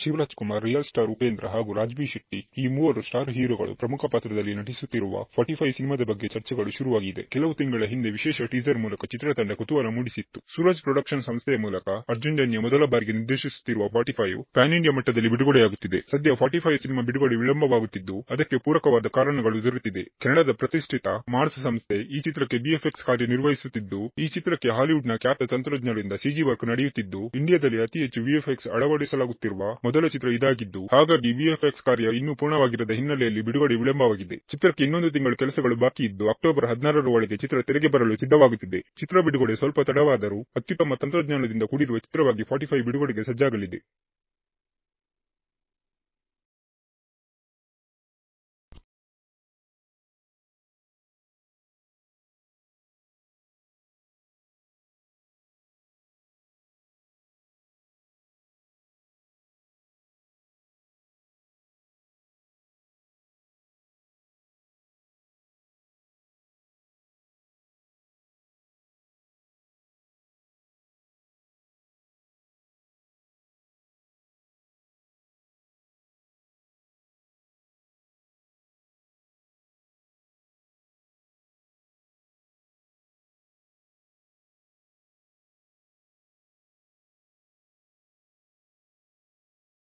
Shivraj Kumar, real star Upendra ಹಾಗೂ ರಾಜ್ಬಿ ಶೆಟ್ಟಿ ಈ ಮೂವರು ಸ್ಟಾರ್ ಹೀರೋಗಳು ಪ್ರಮುಖ ಪಾತ್ರದಲ್ಲಿ ನಟಿಸುತ್ತಿರುವ ಫಾರ್ಟಿ ಫೈವ್ ಸಿನಿಮಾದ ಬಗ್ಗೆ ಚರ್ಚೆಗಳು ಶುರುವಾಗಿದೆ ಕೆಲವು ತಿಂಗಳ ಹಿಂದೆ ವಿಶೇಷ ಟೀಸರ್ ಮೂಲಕ ಚಿತ್ರತಂಡ ಕುತೂಹಲ ಮೂಡಿಸಿತ್ತು. ಸೂರಜ್ ಪ್ರೊಡಕ್ಷನ್ ಸಂಸ್ಥೆಯ ಮೂಲಕ ಅರ್ಜುನ್ ಜನ್ಯ ಮೊದಲ ಬಾರಿಗೆ ನಿರ್ದೇಶಿಸುತ್ತಿರುವ ಫಾರ್ಟಿ ಫೈವ್ ಪ್ಯಾನ್ ಇಂಡಿಯಾ ಮಟ್ಟದಲ್ಲಿ ಬಿಡುಗಡೆಯಾಗುತ್ತಿದೆ. ಸದ್ಯ ಫಾರ್ಟಿ ಫೈವ್ ಸಿನಿಮಾ ಬಿಡುಗಡೆ ವಿಳಂಬವಾಗುತ್ತಿದ್ದು, ಅದಕ್ಕೆ ಪೂರಕವಾದ ಕಾರಣಗಳು ದೊರೆತಿದೆ. ಕೆನಡಾದ ಪ್ರತಿಷ್ಠಿತ ಮಾರ್ಸ್ ಸಂಸ್ಥೆ ಈ ಚಿತ್ರಕ್ಕೆ ಬಿಎಫ್ಎಕ್ಸ್ ಕಾರ್ಯ ನಿರ್ವಹಿಸುತ್ತಿದ್ದು ಈ ಚಿತ್ರಕ್ಕೆ ಹಾಲಿವುಡ್ನ ಖ್ಯಾತ ತಂತ್ರಜ್ಞರಿಂದ ಸಿಜಿ ವರ್ಕ್ ನಡೆಯುತ್ತಿದ್ದು, ಇಂಡಿಯಾದಲ್ಲಿ ಅತಿ ಹೆಚ್ಚು ವಿಎಫ್ಎಕ್ಸ್ ಅಳವಡಿಸಲಾಗುತ್ತಿರುವ ಮೊದಲ ಚಿತ್ರ ಇದಾಗಿದ್ದು, ಹಾಗಾಗಿ ವಿಎಫ್ಎಕ್ಸ್ ಕಾರ್ಯ ಇನ್ನೂ ಪೂರ್ಣವಾಗಿರದ ಹಿನ್ನೆಲೆಯಲ್ಲಿ ಬಿಡುಗಡೆ ವಿಳಂಬವಾಗಿದೆ. ಚಿತ್ರಕ್ಕೆ ಇನ್ನೊಂದು ತಿಂಗಳು ಕೆಲಸಗಳು ಬಾಕಿ ಇದ್ದು, ಅಕ್ಟೋಬರ್ ಹದಿನಾರರ ಒಳಗೆ ಚಿತ್ರ ತೆರೆಗೆ ಬರಲು ಸಿದ್ಧವಾಗುತ್ತಿದೆ. ಚಿತ್ರ ಬಿಡುಗಡೆ ಸ್ವಲ್ಪ ತಡವಾದರೂ ಅತ್ಯುತ್ತಮ ತಂತ್ರಜ್ಞಾನದಿಂದ ಕೂಡಿರುವ ಚಿತ್ರವಾಗಿ ಫಾರ್ಟಿಫೈ ಬಿಡುಗಡೆಗೆ ಸಜ್ಜಾಗಲಿದೆ.